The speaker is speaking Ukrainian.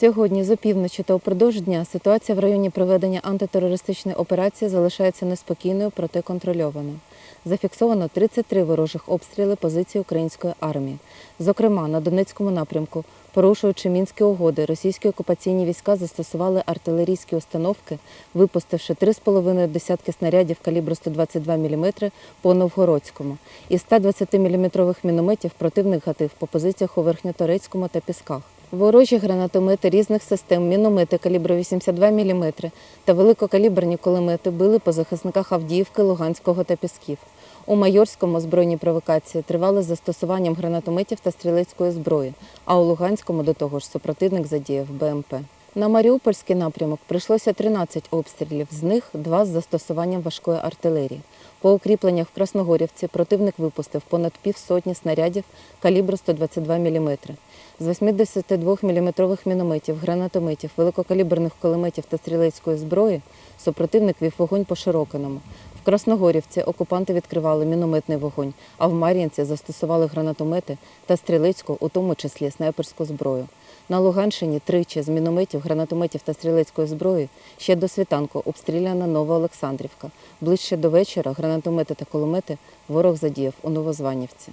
Сьогодні з опівночі та упродовж дня ситуація в районі проведення антитерористичної операції залишається неспокійною, проте контрольованою. Зафіксовано 33 ворожих обстріли позицій української армії. Зокрема, на Донецькому напрямку, порушуючи мінські угоди, російські окупаційні війська застосували артилерійські установки, випустивши 3,5 десятки снарядів калібру 122 мм по Новгородському і 120 мм мінометів противник гатив по позиціях у Верхньоторецькому та Пісках. Ворожі гранатомети різних систем, міномети калібру 82 мм та великокаліберні кулемети били по захисниках Авдіївки, Луганського та Пісків. У Майорському збройні провокації тривали з застосуванням гранатометів та стрілецької зброї, а у Луганському до того ж супротивник задіяв БМП. На Маріупольський напрямок прийшлося 13 обстрілів, з них два з застосуванням важкої артилерії. По укріпленнях в Красногорівці противник випустив понад півсотні снарядів калібру 122 мм. З 82-мм мінометів, гранатометів, великокаліберних кулеметів та стрілецької зброї супротивник вів вогонь по Широкиному. В Красногорівці окупанти відкривали мінометний вогонь, а в Мар'їнці застосували гранатомети та стрілецьку, у тому числі снайперську зброю. На Луганщині тричі з мінометів, гранатометів та стрілецької зброї ще до світанку обстріляна Новоолександрівка. Ближче до вечора гранатомети та кулемети ворог задіяв у Новозванівці.